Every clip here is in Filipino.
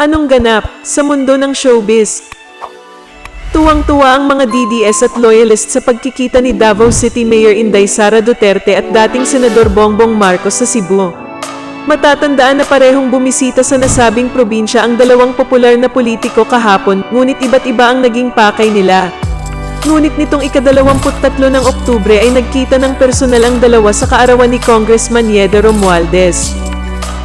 Anong ganap sa mundo ng showbiz? Tuwang-tuwa ang mga DDS at loyalist sa pagkikita ni Davao City Mayor Inday Sara Duterte at dating Senador Bongbong Marcos sa Cebu. Matatandaan na parehong bumisita sa nasabing probinsya ang dalawang popular na politiko kahapon, ngunit iba't iba ang naging pakay nila. Ngunit nitong ikadalawamput-tatlo ng Oktubre ay nagkita ng personal ang dalawa sa kaarawan ni Congressman Yedo Romualdez.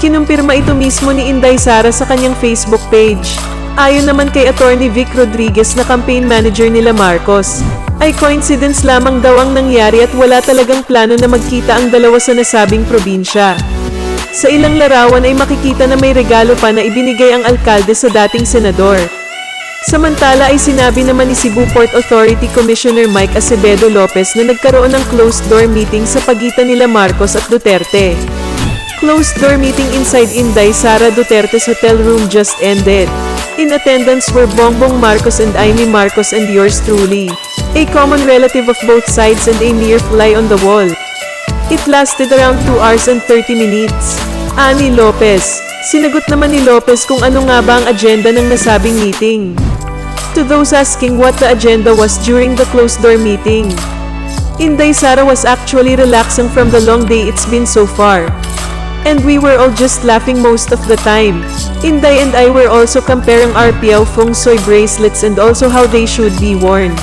Kinumpirma ito mismo ni Inday Sara sa kanyang Facebook page. Ayon naman kay Attorney Vic Rodriguez na campaign manager nila Marcos, ay coincidence lamang daw ang nangyari at wala talagang plano na magkita ang dalawa sa nasabing probinsya. Sa ilang larawan ay makikita na may regalo pa na ibinigay ang alkalde sa dating senador. Samantala ay sinabi naman ni Cebu Port Authority Commissioner Mike Acevedo Lopez na nagkaroon ng closed-door meeting sa pagitan nila Marcos at Duterte. Closed-door meeting inside Inday Sara Duterte's hotel room just ended. In attendance were Bongbong Marcos and Amy Marcos and yours truly, a common relative of both sides and a mere fly on the wall. It lasted around 2 hours and 30 minutes. Ani Lopez. Sinagot naman ni Lopez kung ano nga ba ang agenda ng nasabing meeting. To those asking what the agenda was during the closed-door meeting, Inday Sara was actually relaxing from the long day it's been so far. And we were all just laughing most of the time. Inday and I were also comparing our Piao Feng Shui bracelets and also how they should be worn.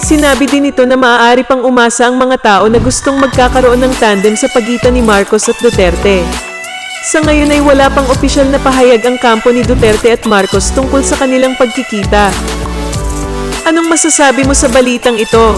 Sinabi din ito na maaari pang umasa ang mga tao na gustong magkakaroon ng tandem sa pagitan ni Marcos at Duterte. Sa ngayon ay wala pang opisyal na pahayag ang kampo ni Duterte at Marcos tungkol sa kanilang pagkikita. Anong masasabi mo sa balitang ito?